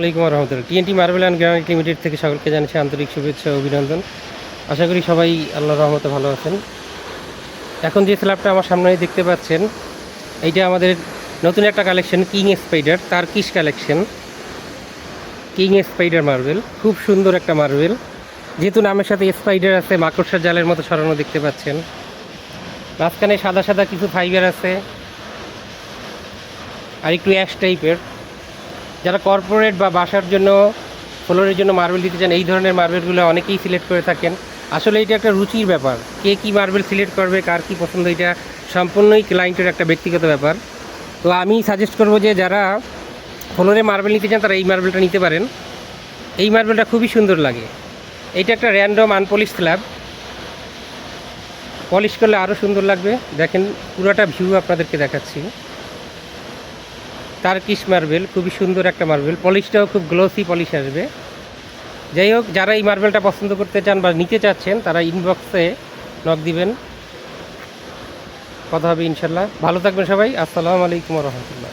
আসসালামাইকুম রহমতুল্লাহ। TNT marble and granite limited থেকে সকলকে জানাচ্ছি আন্তরিক শুভেচ্ছা অভিনন্দন। আশা করি সবাই আল্লাহ রহমতে ভালো আছেন। এখন যে স্ল্যাবটা আমার সামনে দেখতে পাচ্ছেন, এইটা আমাদের নতুন একটা কালেকশন কিং স্পাইডার তার কিস কালেকশন। কিং স্পাইডার মার্বেল খুব সুন্দর একটা মার্বেল যেহেতু নামের সাথে স্পাইডার আছে, মাকড়সার জালের মতো ছড়ানো দেখতে পাচ্ছেন। মাঝখানে সাদা সাদা কিছু ফাইবার আছে। আর একটু অ্যাশ টাইপের যারা কর্পোরেট বা বাসার জন্য ফ্লোরের জন্য মার্বেল দিতে চান, এই ধরনের মার্বেলগুলো অনেকেই সিলেক্ট করে থাকেন। আসলে এটা একটা রুচির ব্যাপার। কে কী মার্বেল সিলেক্ট করবে, কার কী পছন্দ, এটা সম্পূর্ণই ক্লায়েন্টের একটা ব্যক্তিগত ব্যাপার। তো আমি সাজেস্ট করব যে যারা ফ্লোরে মার্বেল নিতে চান, তারা এই মার্বেলটা নিতে পারেন। এই মার্বেলটা খুবই সুন্দর লাগে। এইটা একটা র্যান্ডম আনপলিশ স্ল্যাব পলিশ করলে আরও সুন্দর লাগবে। দেখেন, পুরোটা ভিউ আপনাদেরকে দেখাচ্ছি। টার্কিশ মার্বেল খুবই সুন্দর একটা মার্বেল পলিশটাও খুব গ্লোসি পলিশ আসবে। যাই হোক, যারা এই মার্বেলটা পছন্দ করতে চান বা নিতে চাচ্ছেন, তারা ইনবক্সে নক দিবেন। কথা হবে ইনশাল্লাহ। ভালো থাকবেন সবাই। আসসালামু আলাইকুম রহমতুল্লাহ।